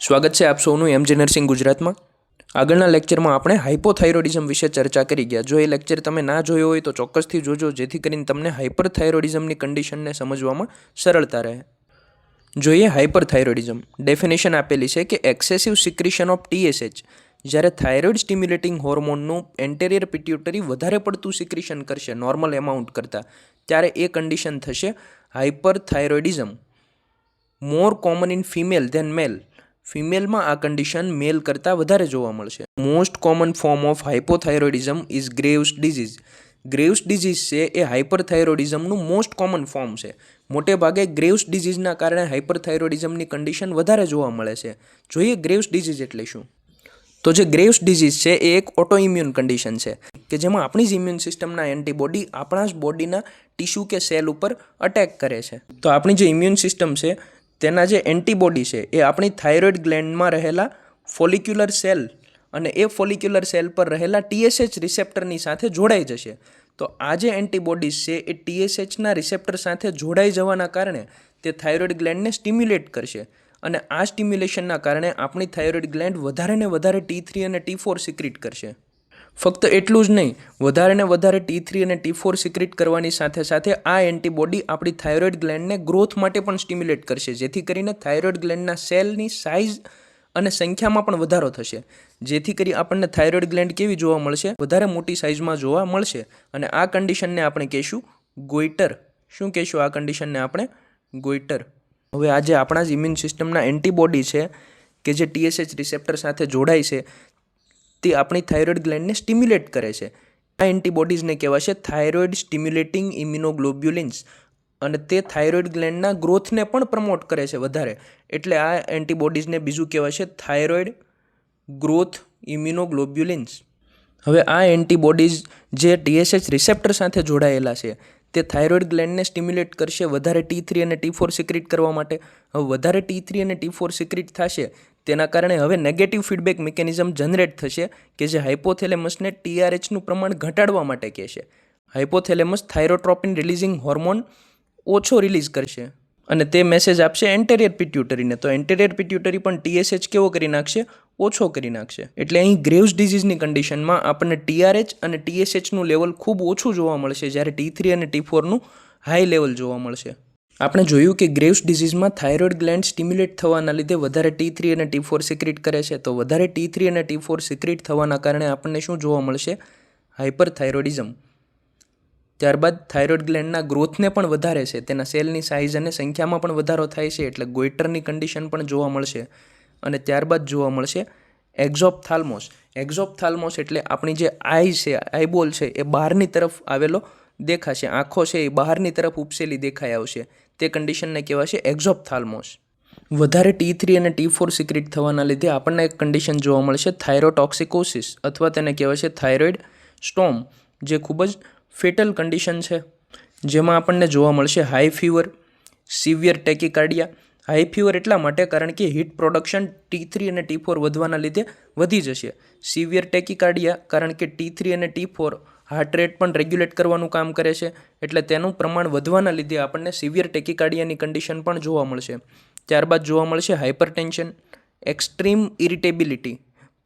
સ્વાગત છે આપ સૌનું એમ નર્સિંગ ગુજરાતમાં. આગળના લેક્ચરમાં આપણે હાઇપોથાઇરોડિઝમ વિશે ચર્ચા કરી ગયા. જો એ લેક્ચર તમે ના જોયો હોય તો ચોક્કસથી જોજો, જેથી કરીને તમને હાઇપરથાઇરોડિઝમની કન્ડિશનને સમજવામાં સરળતા રહે. જોઈએ હાઇપરથાઇરોડિઝમ ડેફિનેશન આપેલી છે કે એક્સેસિવ સિક્રિશન ઓફ ટીએસએચ જ્યારે થાઇરોઇડ સ્ટિમ્યુલેટિંગ હોર્મોનનું એન્ટેરિયર પિટ્યુટરી વધારે પડતું સિક્રિશન કરશે, નોર્મલ એમાઉન્ટ કરતાં, ત્યારે એ કન્ડિશન થશે hyperthyroidism more common in female than male. ફિમેલમાં આ કન્ડિશન મેલ કરતાં વધારે જોવા મળશે. Most common form of hypothyroidism is Graves disease Graves disease છે એ હાઇપરથાઇરોઇડિઝમનું મોસ્ટ કોમન ફોર્મ છે. મોટે ભાગે ગ્રેવ્સ ડિઝીઝના કારણે હાઇપરથાઇરોઇડિઝમની કન્ડિશન વધારે જોવા મળે છે. જોઈએ ગ્રેવ્સ ડિઝીઝ એટલે શું? તો જે ગ્રેવ્સ ડિઝીઝ છે એ એક ઓટો ઇમ્યુન કન્ડિશન છે, કે જેમાં આપણી જ ઇમ્યુન સિસ્ટમના એન્ટીબોડી આપણા જ બોડીના ટિશ્યુ કે સેલ ઉપર અટેક કરે છે. તો આપણી જે ઇમ્યુન સિસ્ટમ છે તેના જે એન્ટીબોડી છે, એ આપણી થાઇરોઇડ ગ્લેન્ડમાં રહેલા ફોલિક્યુલર સેલ અને એ ફોલિક્યુલર સેલ પર રહેલા ટીએસએચ રિસેપ્ટરની સાથે જોડાઈ જશે. તો આ જે એન્ટીબોડીઝ છે, એ ટીએસએચના રિસેપ્ટર સાથે જોડાઈ જવાના કારણે તે થાઇરોઇડ ગ્લેન્ડને સ્ટિમ્યુલેટ કરશે અને આ સ્ટિમ્યુલેશનના કારણે આપણી થાઇરોઇડ ગ્લેન્ડ વધારે ને વધારે ટી થ્રી અને ટી ફોર સિક્રિટ કરશે. ફક્ત એટલું જ નહીં વધારે ને વધારે ટી થ્રી અને ટી ફોર સિક્રેટ કરવાની સાથે સાથે આ એન્ટીબોડી આપણી થાઇરોઇડ ગ્લેન્ડને ગ્રોથ માટે પણ સ્ટિમ્યુલેટ કરશે, જેથી કરીને થાઇરોઇડ ગ્લેન્ડના સેલની સાઇઝ અને સંખ્યામાં પણ વધારો થશે. જેથી કરી આપણને થાઇરોઇડ ગ્લેન્ડ કેવી જોવા મળશે? વધારે મોટી સાઇઝમાં જોવા મળશે. અને આ કન્ડિશનને આપણે કહીશું ગોઈટર શું કહીશું આ કન્ડિશનને આપણે? ગોઈટર હવે આજે આપણા જ ઇમ્યુન સિસ્ટમના એન્ટીબોડી છે કે જે ટીએસએચ રિસેપ્ટર સાથે જોડાય છે. તે આપણી થાઇરોઇડ ગ્લેન્ડને સ્ટિમ્યુલેટ કરે છે. આ એન્ટીબોડીઝને કહેવાશે થાઇરોઇડ સ્ટિમ્યુલેટિંગ ઇમ્યુનોગ્લોબ્યુલિન્સ અને તે થાઇરોઇડ ગ્લેન્ડના ગ્રોથને પણ પ્રમોટ કરે છે વધારે. એટલે આ એન્ટીબોડીઝને બીજું કહેવાશે થાઇરોઇડ ગ્રોથ ઇમ્યુનોગ્લોબ્યુલિન્સ હવે આ એન્ટીબોડીઝ જે ટીએસએચ રિસેપ્ટર સાથે જોડાયેલા છે, તે થાઇરોઇડ ગ્લેન્ડને સ્ટિમ્યુલેટ કરશે વધારે ટી થ્રી અને ટી ફોર સિક્રિટ કરવા માટે. હવે વધારે ટી થ્રી અને ટી ફોર સિક્રિટ થશે તેના કારણે હવે નેગેટિવ ફીડબેક મિકેનિઝમ જનરેટ થશે કે જે હાઇપોથેલેમસને ટીઆરએચનું પ્રમાણ ઘટાડવા માટે કહેશે હાઇપોથેલેમસ થાઇરોટ્રોપિન રિલીઝિંગ હોર્મોન ઓછો રિલીઝ કરશે. અને તે મેસેજ આપશે એન્ટેરિયર પિટ્યુટરીને તો એન્ટેરિયર પિટ્યુટરી પણ ટીએસએચ કેવો કરી નાખશે? ઓછો કરી નાખશે. એટલે અહીં ગ્રેવ્સ ડિઝીઝની કન્ડિશનમાં આપણને ટીઆરએચ અને ટીએસએચનું લેવલ ખૂબ ઓછું જોવા મળશે જ્યારે ટી થ્રી અને ટી ફોરનું હાઈ લેવલ જોવા મળશે. આપણે જોયું કે ગ્રેવ્સ ડિઝીઝમાં થાઇરોઇડ ગ્લેન્ડ સ્ટિમ્યુલેટ થવાના લીધે વધારે ટી થ્રી અને ટી ફોર સિક્રિટ કરે છે. તો વધારે ટી થ્રી અને ટી ફોર સિક્રિટ થવાના કારણે આપણને શું જોવા મળશે? હાઇપરથાઇરોઇડિઝમ ત્યારબાદ થાઇરોઇડ ગ્લેન્ડના ગ્રોથને પણ વધારે છે. તેના સેલની સાઇઝ અને સંખ્યામાં પણ વધારો થાય છે. એટલે ગોઈટરની કન્ડિશન પણ જોવા મળશે. અને ત્યારબાદ જોવા મળશે એક્ઝોપથાલ્મોસ એક્ઝોપથાલ્મોસ એટલે આપણી જે આઈ છે આઈબોલ છે, એ બહારની તરફ આવેલો દેખાશે. આંખો છે એ બહારની તરફ ઉપસેલી દેખાઈ આવશે. તે કન્ડિશનને કહેવાશે એક્ઝોપથાલ્મોસ વધારે ટી થ્રી અને ટી ફોર સિક્રિટ થવાના લીધે આપણને એક કન્ડિશન જોવા મળશે થાઇરોટોક્સિકોસિસ અથવા તેને કહેવાશે થાઇરોઇડ સ્ટોમ જે ખૂબ જ ફેટલ કન્ડિશન છે. જેમાં આપણને જોવા મળશે high fever severe tachycardia high fever એટલા માટે કારણ કે હીટ પ્રોડક્શન ટી થ્રી અને ટી ફોર વધવાના લીધે વધી જશે. સિવિયર ટેકિકાર્ડિયા કારણ કે ટી થ્રી અને ટી ફોર હાર્ટ રેટ પણ રેગ્યુલેટ કરવાનું કામ કરે છે. એટલે તેનું પ્રમાણ વધવાના લીધે આપણને સિવિયર ટેકિકાર્ડિયાની કન્ડિશન પણ જોવા મળશે. ત્યારબાદ જોવા મળશે હાઇપરટેન્શન એક્સ્ટ્રીમ ઇરિટેબિલિટી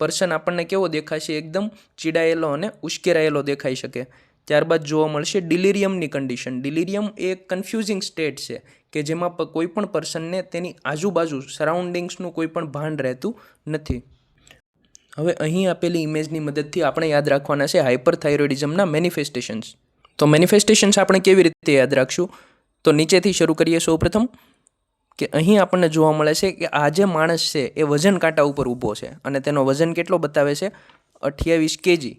પર્સન આપણને કેવો દેખાશે એકદમ ચીડાયેલો અને ઉશ્કેરાયેલો દેખાઈ શકે. ત્યારબાદ જોવા મળશે ડિલિરિયમની કન્ડિશન ડિલિરિયમ એ એક કન્ફ્યુઝિંગ સ્ટેટ છે કે જેમાં કોઈ પણ પર્સનને તેની આજુબાજુ સરાઉન્ડિંગ્સનું કોઈ પણ ભાન રહેતું નથી. હવે અહીં આપેલી ઇમેજની મદદથી આપણે યાદ રાખવાના છે હાઇપરથાઇરોઇડિઝમના મેનિફેસ્ટેશન્સ તો મેનિફેસ્ટેશન્સ આપણે કેવી રીતે યાદ રાખશું? તો નીચેથી શરૂ કરીએ સૌપ્રથમ કે અહીં આપણને જોવા મળે છે કે આ જે માણસ છે એ વજન કાંટા ઉપર ઊભો છે અને તેનો વજન કેટલો બતાવે છે? અઠ્યાવીસ કેજી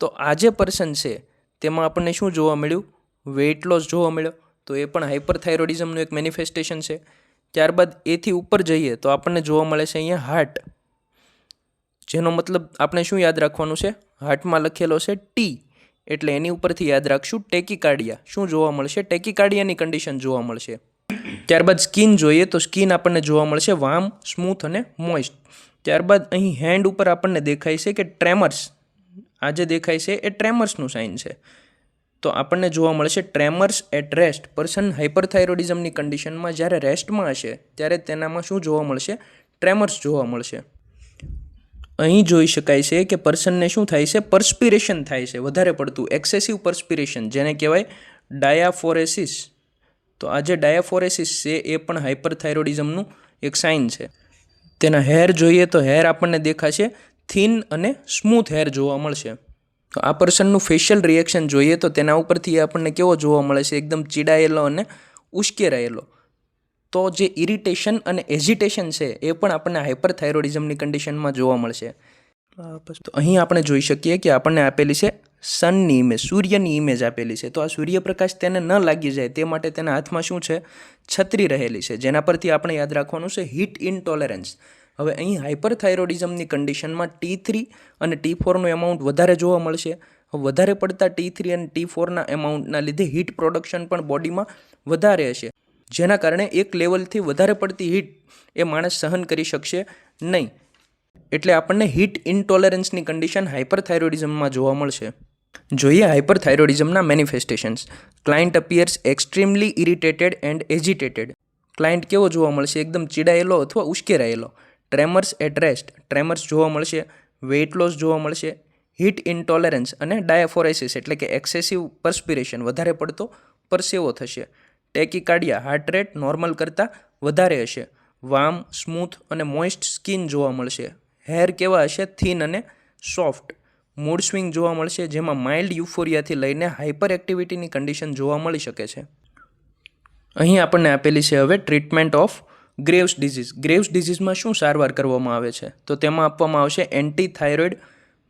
તો આ જે પર્સન છે તેમાં આપણને શું જોવા મળ્યું? વેઇટ લોસ જોવા મળ્યો. તો એ પણ હાઇપરથાઇરોઇડિઝમનું એક મેનિફેસ્ટેશન છે. ત્યારબાદ એથી ઉપર જઈએ તો આપણને જોવા મળે છે અહીંયા હાર્ટ જેનો મતલબ આપણે શું યાદ રાખવાનું છે? હાર્ટમાં લખેલો છે ટી એટલે એની ઉપરથી યાદ રાખશું ટેકીકાર્ડિયા શું જોવા મળશે? ટેકીકાર્ડિયાની કન્ડિશન જોવા મળશે. ત્યારબાદ સ્કિન જોઈએ તો સ્કિન આપણને જોવા મળશે વામ સ્મૂથ અને મોઇસ્ટ ત્યારબાદ અહીં હેન્ડ ઉપર આપણને દેખાય છે કે ટ્રેમર્સ આ જે દેખાય છે એ ટ્રેમર્સનું સાઇન છે. તો આપણને જોવા મળશે ટ્રેમર્સ એટ રેસ્ટ પર્સન હાઇપરથાઇરોડિઝમની કન્ડિશનમાં જ્યારે રેસ્ટમાં હશે, ત્યારે તેનામાં શું જોવા મળશે? ટ્રેમર્સ જોવા મળશે. અહીં જોઈ શકાય છે કે પર્સનને શું થાય છે? પર્સ્પિરેશન થાય છે. વધારે પડતું એક્સેસિવ પર્સ્પિરેશન, જેને કહેવાય ડાયાફોરેસિસ. તો આ જે ડાયાફોરેસિસ છે, એ પણ હાઇપરથાઇરોડિઝમનું એક સાઇન છે. તેના હેર જોઈએ તો હેર આપણને દેખાશે, થિન અને સ્મૂથ હેર જોવા મળશે. તો આ પર્સનનું ફેશિયલ રિએક્શન જોઈએ તો તેના ઉપરથી આપણને કેવો જોવા મળે છે? એકદમ ચીડાયેલો અને ઉશ્કેરાયેલો. તો જે ઇરિટેશન અને એજિટેશન છે એ પણ આપણને હાઇપરથાઇરોડિઝમની કન્ડિશનમાં જોવા મળશે. તો અહીં આપણે જોઈ શકીએ કે આપણને આપેલી છે સનની ઇમેજ સૂર્યની ઇમેજ આપેલી છે. તો આ સૂર્યપ્રકાશ તેને ન લાગી જાય તે માટે તેના હાથમાં શું છે? છત્રી રહેલી છે. જેના પરથી આપણે યાદ રાખવાનું છે હીટ ઇનટોલરન્સ હવે અહીં હાઇપરથાઇરોડિઝમની કન્ડિશનમાં ટી થ્રી અને ટી ફોરનું એમાઉન્ટ વધારે જોવા મળશે. વધારે પડતા ટી થ્રી અને ટી ફોરના એમાઉન્ટના લીધે હીટ પ્રોડક્શન પણ બોડીમાં વધારે હશે. જેના કારણે એક લેવલથી વધારે પડતી હીટ એ માણસ સહન કરી શકશે નહીં. એટલે આપણને હીટ ઇનટોલરન્સની કન્ડિશન હાઇપરથાઇરોડિઝમમાં જોવા મળશે. જોઈએ હાઇપરથાઇરોડિઝમના manifestations client appears extremely irritated and agitated client કેવો જોવા મળશે? એકદમ ચીડાયેલો અથવા ઉશ્કેરાયેલો. ટ્રેમર્સ એટ રેસ્ટ ટ્રેમર્સ જોવા મળશે. વેઇટ લોસ જોવા મળશે. હીટ ઇન્ટોલરન્સ અને ડાયાફોરેસિસ એટલે કે એક્સેસિવ પરસ્પિરેશન વધારે પડતો પરસેવો થશે. ટેકિકાર્ડિયા હાર્ટ રેટ નોર્મલ કરતાં વધારે હશે. વામ સ્મૂથ અને મોઇસ્ટ સ્કિન જોવા મળશે. હેર કેવા હશે? થીન અને સોફ્ટ મૂડ સ્વિંગ જોવા મળશે, જેમાં માઇલ્ડ યુફોરિયાથી લઈને હાઇપર એક્ટિવિટીની કન્ડિશન જોવા મળી શકે છે. અહીં આપણને આપેલી છે હવે treatment of Graves disease Graves ડિઝીઝમાં શું સારવાર કરવામાં આવે છે? તો તેમાં આપવામાં આવશે anti thyroid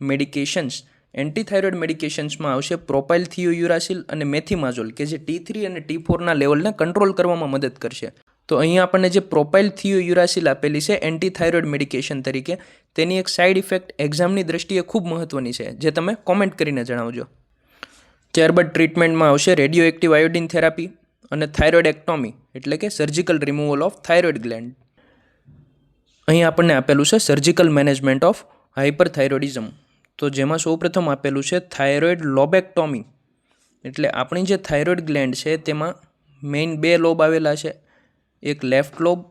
medications anti thyroid મેડિકેશન્સમાં આવશે પ્રોપાઇલ થિયોયુરાસિલ અને મેથીમાઝોલ, કે જે ટી થ્રી અને ટી ફોરના લેવલને કંટ્રોલ કરવામાં મદદ કરશે. તો અહીંયા આપણને જે પ્રોપાઇલ થિયોયુરાસિલ આપેલી છે એન્ટીથાઇરોઇડ મેડિકેશન તરીકે, તેની એક સાઇડ ઇફેક્ટ એક્ઝામની દ્રષ્ટિએ ખૂબ મહત્ત્વની છે, જે તમે કોમેન્ટ કરીને જણાવજો. ત્યારબાદ ટ્રીટમેન્ટમાં આવશે રેડિયો એક્ટિવ આયોડિન થેરાપી અને થાઇરોઇડ એક્ટોમી, એટલે કે surgical removal of thyroid gland. અહીં આપણને આપેલું છે સર્જિકલ મેનેજમેન્ટ ઓફ હાઇપરથાઇરોડિઝમ તો જેમાં સૌપ્રથમ આપેલું છે થાઇરોઇડ લોબેક્ટોમી. એટલે આપણી જે થાઇરોઇડ ગ્લેન્ડ છે, તેમાં મેઇન બે લોબ આવેલા છે. એક લેફ્ટ લોબ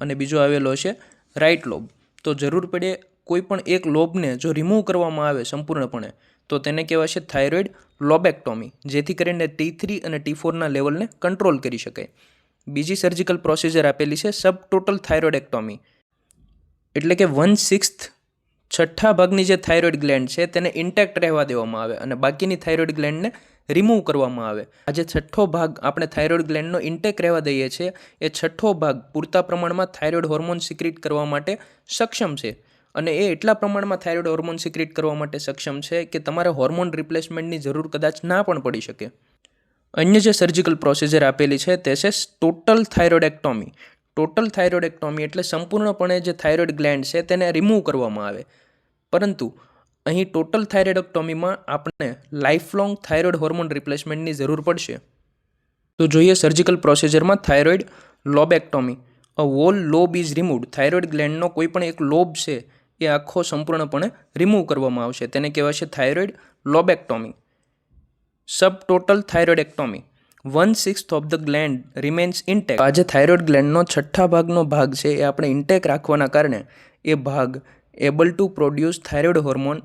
અને બીજો આવેલો છે રાઇટ લોબ. તો જરૂર પડે કોઈ પણ એક લોબને જો રિમૂવ કરવામાં આવે સંપૂર્ણપણે, તો તેને કહેવાશે થાઇરોઇડ લોબેક્ટોમી, જેથી કરીને ટી થ્રી અને ટી ફોરના લેવલને કંટ્રોલ કરી શકાય. બીજી સર્જિકલ પ્રોસિજર આપેલી છે સબ ટોટલ થાઇરોઇડેક્ટોમી. એટલે કે વન સિક્સ્થ છઠ્ઠા ભાગની જે થાઇરોઇડ ગ્લેન્ડ છે તેને ઇન્ટેક્ટ રહેવા દેવામાં આવે અને બાકીની થાઇરોઇડ ગ્લેન્ડને રિમૂવ કરવામાં આવે. આ જે છઠ્ઠો ભાગ આપણે થાઇરોઇડ ગ્લેન્ડનો ઇન્ટેક રહેવા દઈએ છીએ, એ છઠ્ઠો ભાગ પૂરતા પ્રમાણમાં થાઇરોઇડ હોર્મોન સિક્રિટ કરવા માટે સક્ષમ છે. અને એ એટલા પ્રમાણમાં થાઇરોઇડ હોર્મોન સિક્રિટ કરવા માટે સક્ષમ છે કે તમારે હોર્મોન રિપ્લેસમેન્ટની જરૂર કદાચ ના પણ પડી શકે. અન્ય જે સર્જિકલ પ્રોસિજર આપેલી છે તે છે ટોટલ થાઇરોઇડેક્ટોમી ટોટલ થાઇરોઇડેક્ટોમી એટલે સંપૂર્ણપણે જે થાઇરોઇડ ગ્લેન્ડ છે તેને રિમૂવ કરવામાં આવે. પરંતુ અહીં ટોટલ થાઇરોઇડેક્ટોમીમાં આપણે લાઇફલોંગ થાઇરોઇડ હોર્મોન રિપ્લેસમેન્ટની જરૂર પડશે. તો જોઈએ surgical પ્રોસિજરમાં thyroid lobectomy. A whole lobe is removed. Thyroid ગ્લેન્ડનો કોઈ પણ એક લોબ છે એ આખો સંપૂર્ણપણે રિમૂવ કરવામાં આવશે. તેને કહેવાશે thyroid lobectomy. Sub total thyroidectomy one sixth of the gland remains intact આજે થાઇરોઇડ ગ્લેન્ડનો છઠ્ઠા ભાગનો ભાગ છે એ આપણે ઇન્ટેક રાખવાના કારણે એ ભાગ able to produce thyroid hormone.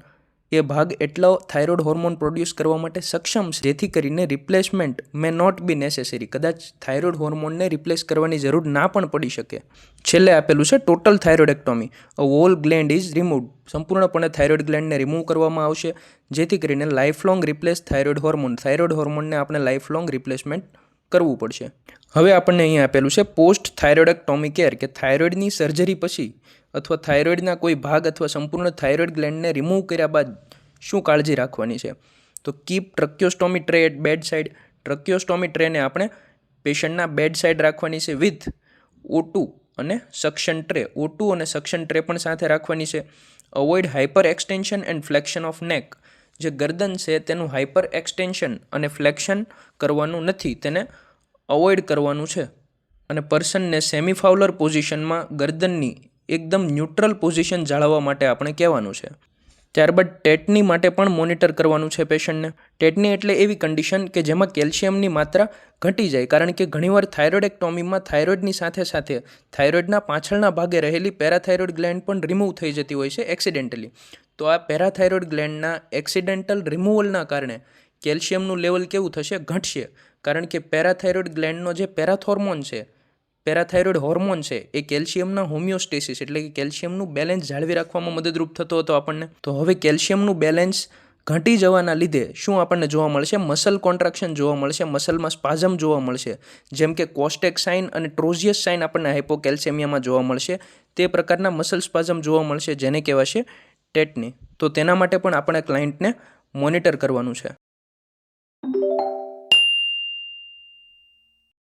એ ભાગ એટલો થાઇરોઇડ હોર્મોન પ્રોડ્યુસ કરવા માટે સક્ષમ છે. જેથી કરીને replacement may not be necessary કદાચ થાઇરોઇડ હોર્મોનને રિપ્લેસ કરવાની જરૂર ના પણ પડી શકે. છેલ્લે આપેલું છે total thyroidectomy. A whole gland is removed. સંપૂર્ણપણે થાઇરોઇડ ગ્લેન્ડને રિમૂવ કરવામાં આવશે. જેથી કરીને life long replace thyroid hormone. Thyroid હોર્મોનને આપણે લાઇફ લોંગ રિપ્લેસમેન્ટ કરવું પડશે. હવે આપણને અહીં આપેલું છે પોસ્ટ થાઇરોઇડેક્ટોમી કેર, કે થાઇરોઇડની સર્જરી પછી અથવા થાઇરોઇડના કોઈ ભાગ અથવા સંપૂર્ણ થાઇરોઇડ ગ્લેન્ડને રિમૂવ કર્યા બાદ શું કાળજી રાખવાની છે? તો keep tracheostomy tray at bed side tracheostomy ટ્રેને આપણે પેશન્ટના બેડ સાઇડ રાખવાની છે વિથ ઓટુ અને સક્શન ટ્રે ઓટુ અને સક્શન ટ્રે પણ સાથે રાખવાની છે. Avoid hyper extension and flexion of neck જે ગરદન છે તેનું હાઇપર એક્સટેન્શન અને ફ્લેક્શન કરવાનું નથી, તેને અવોઇડ કરવાનું છે. અને પર્સનને સેમિફાઉલર પોઝિશનમાં ગરદનની એકદમ ન્યુટ્રલ પોઝિશન જાળવવા માટે આપણે કહેવાનું છે. ત્યારબાદ ટેટની માટે પણ મોનિટર કરવાનું છે પેશન્ટને. ટેટની એટલે એવી કન્ડિશન કે જેમાં કેલ્શિયમની માત્રા ઘટી જાય, કારણ કે ઘણીવાર થાઇરોઇડેક્ટોમીમાં થાઇરોઇડની સાથે સાથે થાઇરોઇડના પાછળના ભાગે રહેલી પેરાથાઇરોઇડ ગ્લેન્ડ પણ રિમૂવ થઈ જતી હોય છે એક્સિડેન્ટલી. તો આ પેરાથાઇરોઇડ ગ્લેન્ડના એક્સિડેન્ટલ રિમૂવલના કારણે કેલ્શિયમનું લેવલ કેવું થશે? ઘટશે. કારણ કે પેરાથાઇરોઇડ ગ્લેન્ડનો જે પેરાથોર્મોન છે પેરાથાઇરોઇડ હોર્મોન છે, એ કેલ્શિયમના હોમિયોસ્ટેસિસ એટલે કે કેલ્શિયમનું બેલેન્સ જાળવી રાખવામાં મદદરૂપ થતો હતો આપણને. તો હવે કેલ્શિયમનું બેલેન્સ ઘટી જવાના લીધે શું આપણને જોવા મળશે? મસલ કોન્ટ્રાક્શન જોવા મળશે, મસલમાં સ્પાઝમ જોવા મળશે, જેમ કે કોસ્ટેક સાઇન અને ટ્રોઝિયસ સાઇન આપણને હાઇપોકેલ્સેમિયામાં જોવા મળશે. તે પ્રકારના મસલ સ્પાઝમ જોવા મળશે, જેને કહેવાશે ટેટની. તો તેના માટે પણ આપણે ક્લાયન્ટને મોનિટર કરવાનું છે.